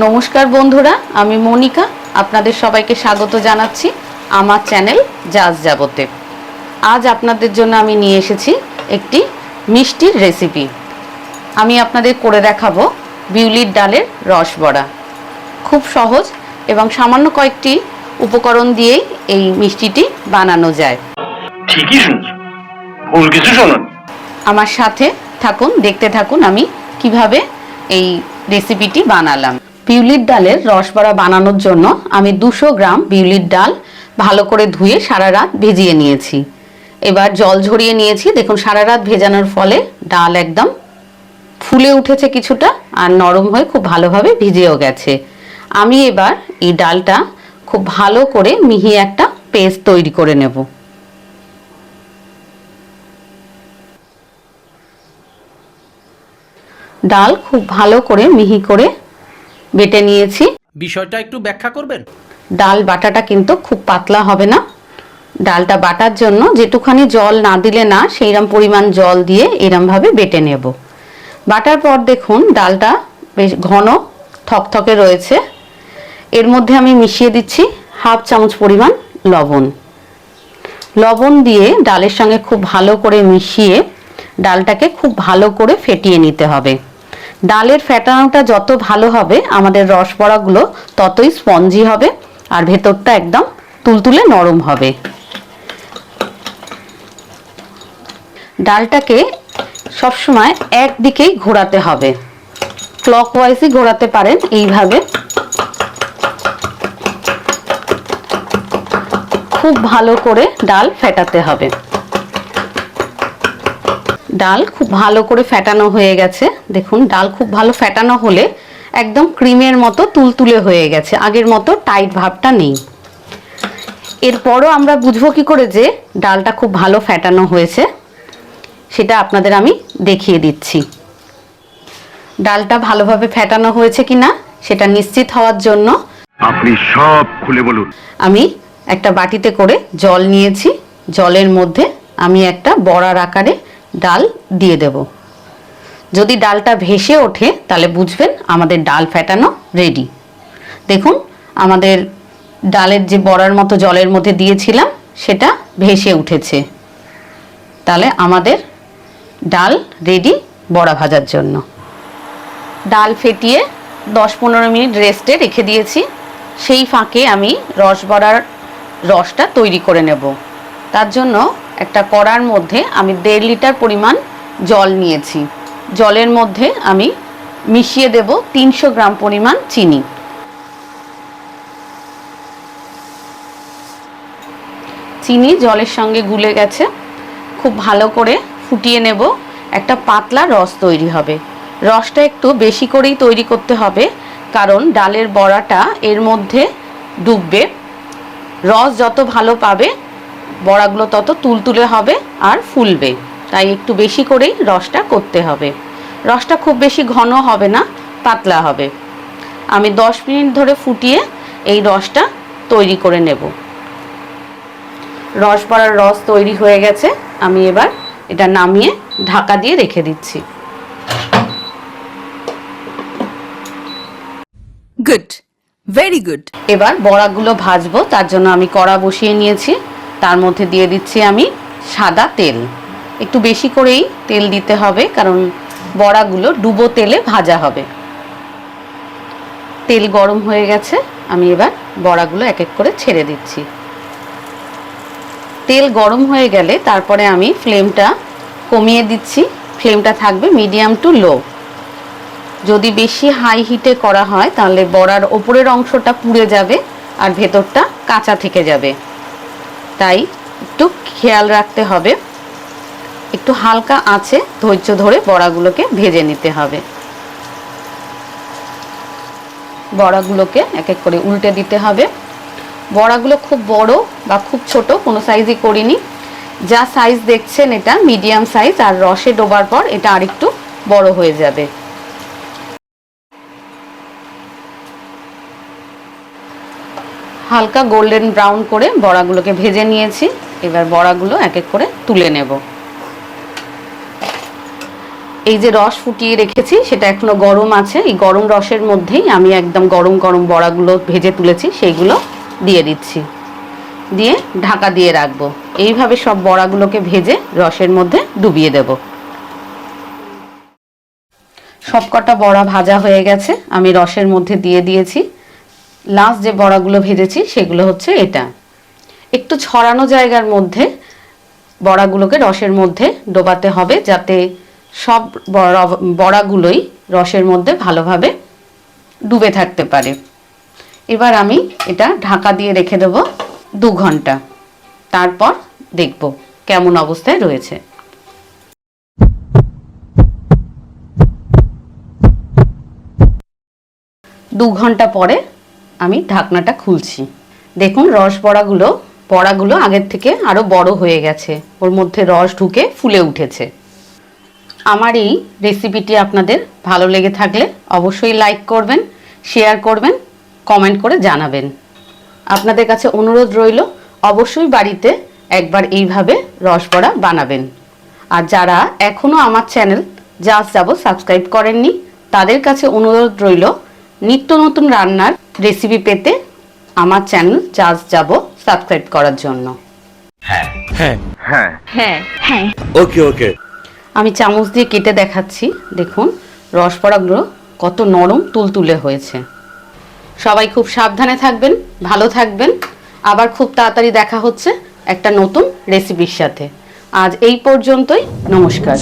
নমস্কার বন্ধুরা আমি মনিকা আপনাদের সবাইকে স্বাগত জানাচ্ছি আমার চ্যানেল জাজ যাবতে। আজ আপনাদের জন্য আমি নিয়ে এসেছি একটি মিষ্টির রেসিপি। আমি আপনাদের করে দেখাবো বিউলির ডালের রস বড়া। খুব সহজ এবং সামান্য কয়েকটি উপকরণ দিয়েই এই মিষ্টিটি বানানো যায়। ঠিকই ভুল কিছু আমার সাথে থাকুন দেখতে থাকুন আমি কীভাবে এই রেসিপিটি বানালাম। বিউলির ডালের রসবড়া বানানোর জন্য আমি দুশো গ্রাম বিউলির ডাল ভালো করে ধুয়ে সারা রাত ভেজিয়ে নিয়েছি। এবার জল ঝরিয়ে নিয়েছি। দেখুন, সারা রাত ভেজানোর ফলে ডাল একদম ফুলে উঠেছে কিছুটা আর নরম হয়ে খুব ভালোভাবে ভিজেও গেছে। আমি এবার এই ডালটা খুব ভালো করে মিহি একটা পেস্ট তৈরি করে নেব। ডাল খুব ভালো করে মিহি করে বেটে নিয়েছি। বিষয়টা একটু ব্যাখ্যা করবেন? ডাল বাটাটা কিন্তু খুব পাতলা হবে না। ডালটা বাটার জন্য যেটুখানি জল না দিলে না সেইরকম পরিমাণ জল দিয়ে এরমভাবে বেটে নেব। বাটার পর দেখুন ডালটা বেশ ঘন থকথকে রয়েছে। এর মধ্যে আমি মিশিয়ে দিচ্ছি হাফ চামচ পরিমাণ লবণ। লবণ দিয়ে ডালের সঙ্গে খুব ভালো করে মিশিয়ে ডালটাকে খুব ভালো করে ফেটিয়ে নিতে হবে। ডালের ফেটানোটা যত ভালো হবে, আমাদের রস বড়াগুলো ততই স্পঞ্জি হবে আর ভেতরটা একদম তুলতুলে নরম হবে। ডালটাকে সবসময় একদিকেই ঘোরাতে হবে। ক্লক ক্লকওয়াইজই ঘোরাতে পারেন এইভাবে। খুব ভালো করে ডাল ফেটাতে হবে। ডাল খুব ভালো করে ফেটানো হয়ে গেছে। দেখুন ডাল খুব ভালো ফেটানো হলে একদম ক্রিমের মতো তুলতুলে হয়ে গেছে। আগের মতো টাইট ভাবটা নেই। এরপরও আমরা বুঝব কি করে যে ডালটা খুব ভালো ফেটানো হয়েছে। সেটা আপনাদের আমি দেখিয়ে দিচ্ছি। ডালটা ভালোভাবে ফেটানো হয়েছে কি না সেটা নিশ্চিত হওয়ার জন্য আপনি সব খুলে বলুন। আমি একটা বাটিতে করে জল নিয়েছি। জলের মধ্যে আমি একটা বড়ার আকারে ডাল দিয়ে দেব। যদি ডালটা ভেসে ওঠে, তাহলে বুঝবেন আমাদের ডাল ফেটানো রেডি দেখুন, আমাদের ডালের যে বড়ার মতো জলের মধ্যে দিয়েছিলাম, সেটা ভেসে উঠেছে। তাহলে আমাদের ডাল রেডি বড়া ভাজার জন্য। ডাল ফেটিয়ে দশ পনেরো মিনিট রেস্টে রেখে দিয়েছি। সেই ফাঁকে আমি রস বড়ার রসটা তৈরি করে নেব। তার জন্য একটা কড়ার মধ্যে আমি দেড় লিটার পরিমাণ জল নিয়েছি। জলের মধ্যে আমি মিশিয়ে দেব তিনশো গ্রাম পরিমাণ চিনি। চিনি জলের সঙ্গে গুলে গেছে। খুব ভালো করে ফুটিয়ে নেব। একটা পাতলা রস তৈরি হবে। রসটা একটু বেশি করেই তৈরি করতে হবে, কারণ ডালের বড়াটা এর মধ্যে ডুববে। রস যত ভালো পাবে বড়াগুলো তত তুলতুলে হবে আর ফুলবে। তাই একটু বেশি করেই রসটা করতে হবে। রসটা খুব বেশি ঘন হবে না পাতলা হবে। আমি দশ মিনিট ধরে ফুটিয়ে এই রসটা তৈরি করে নেব। রস পড়ার রস তৈরি হয়ে গেছে। আমি এবার এটা নামিয়ে ঢাকা দিয়ে রেখে দিচ্ছি। Good very good. এবার বড়াগুলো ভাজবো তার জন্য আমি কড়া বসিয়ে নিয়েছি। তার মধ্যে দিয়ে দিচ্ছি আমি সাদা তেল। একটু বেশি করেই তেল দিতে হবে, কারণ বড়াগুলো ডুবো তেলে ভাজা হবে। তেল গরম হয়ে গেছে, আমি এবার বড়াগুলো এক এক করে ছেড়ে দিচ্ছি। তেল গরম হয়ে গেলে তারপরে আমি ফ্লেমটা কমিয়ে দিচ্ছি। ফ্লেমটা থাকবে মিডিয়াম টু লো। যদি বেশি হাই হিটে করা হয়, তাহলে বড়ার ওপরের অংশটা পুড়ে যাবে আর ভেতরটা কাঁচা থেকে যাবে। তাই একটু খেয়াল রাখতে হবে। একটু হালকা আছে ধৈর্য ধরে বড়াগুলোকে ভেজে নিতে হবে। বড়াগুলোকে এক এক করে উল্টে দিতে হবে। বড়াগুলো খুব বড় বা খুব ছোট, কোনো সাইজই করিনি। যা সাইজ দেখছেন এটা মিডিয়াম সাইজ আর রসে ডোবার পর এটা আরেকটু বড় হয়ে যাবে। হালকা গোল্ডেন ব্রাউন করে বড়াগুলোকে ভেজে নিয়েছি। এবার বড়াগুলো এক এক করে তুলে নেব। এই যে রস ফুটিয়ে রেখেছি, সেটা এখনও গরম আছে। এই গরম রসের মধ্যেই আমি একদম গরম গরম বড়াগুলো ভেজে তুলেছি, সেইগুলো দিয়ে দিচ্ছি। দিয়ে ঢাকা দিয়ে রাখব। এইভাবে সব বড়াগুলোকে ভেজে রসের মধ্যে ডুবিয়ে দেব। সবকটা বড়া ভাজা হয়ে গেছে। আমি রসের মধ্যে দিয়ে দিয়েছি। লাস্ট যে বড়াগুলো ভেজেছি সেগুলো হচ্ছে এটা। একটু ছড়ানো জায়গার মধ্যে বড়াগুলোকে রসের মধ্যে ডোবাতে হবে যাতে সব বড়া, বড়াগুলোই রসের মধ্যে ভালোভাবে ডুবে থাকতে পারে। এবার আমি এটা ঢাকা দিয়ে রেখে দেব দু ঘণ্টা। তারপর দেখব কেমন অবস্থায় রয়েছে। দু ঘণ্টা পরে আমি ঢাকনাটা খুলছি। দেখুন, রস বড়াগুলো বড়াগুলো আগের থেকে আরও বড় হয়ে গেছে। ওর মধ্যে রস ঢুকে ফুলে উঠেছে। আমার এই রেসিপিটি আপনাদের ভালো লেগে থাকলে অবশ্যই লাইক করবেন শেয়ার করবেন কমেন্ট করে জানাবেন। আপনাদের কাছে অনুরোধ রইল, অবশ্যই বাড়িতে একবার এইভাবে রস রসবড়া বানাবেন। আর যারা এখনও আমার চ্যানেল জাস্ট যাব সাবস্ক্রাইব করেননি, তাদের কাছে অনুরোধ রইল নিত্য নতুন রান্নার রেসিপি পেতে আমার চ্যানেল জাস্ট যাব সাবস্ক্রাইব করার জন্য। হ্যাঁ। ওকে ওকে। আমি চামচ দিয়ে কেটে দেখাচ্ছি। দেখুন রসপড়াগুলো কত নরম তুলতুলে হয়েছে। সবাই খুব সাবধানে থাকবেন ভালো থাকবেন। আবার খুব তাড়াতাড়ি দেখা হচ্ছে একটা নতুন রেসিপির সাথে। আজ এই পর্যন্তই নমস্কার।